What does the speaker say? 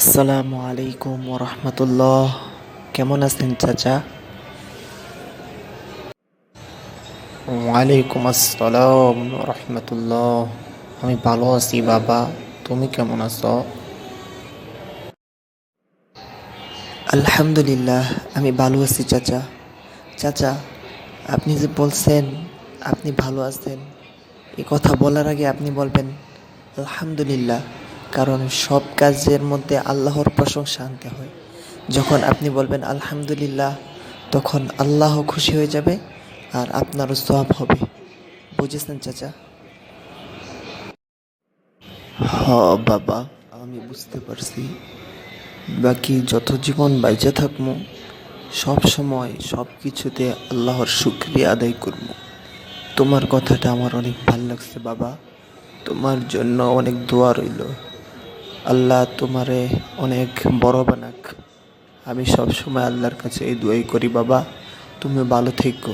আসসালামু আলাইকুম রহমতুল্লাহ। কেমন আছেন চাচা? ওয়ালাইকুম আসসালাম রহমতুল্লাহ। আমি ভালো আছি বাবা তুমি কেমন আছো? আলহামদুলিল্লাহ আমি ভালো আছি চাচা। চাচা আপনি যে বলছেন আপনি ভালো আছেন এ কথা বলার আগে আপনি বলবেন আলহামদুলিল্লাহ। কারণ সব কাজের মধ্যে আল্লাহর প্রশংসা আনতে হয়। যখন আপনি বলবেন, আলহামদুলিল্লাহ, তখন আল্লাহ খুশি হয়ে যাবে আর আপনারও সব হবে। বুঝেছেন চাচা? হ বাবা, আমি বুঝতে পারছি। বাকি যত জীবন বাইচে থাকব সব সময় সব কিছুতে আল্লাহর শুক্রিয়া আদায় করব। তোমার কথাটা আমার অনেক ভালো লাগছে বাবা। তোমার জন্য অনেক দোয়া রইল। আল্লাহ তোমারে অনেক বড় বানাক। আমি সবসময় আল্লাহর কাছে এই দোয়াই করি, বাবা তুমি ভালো থেকো।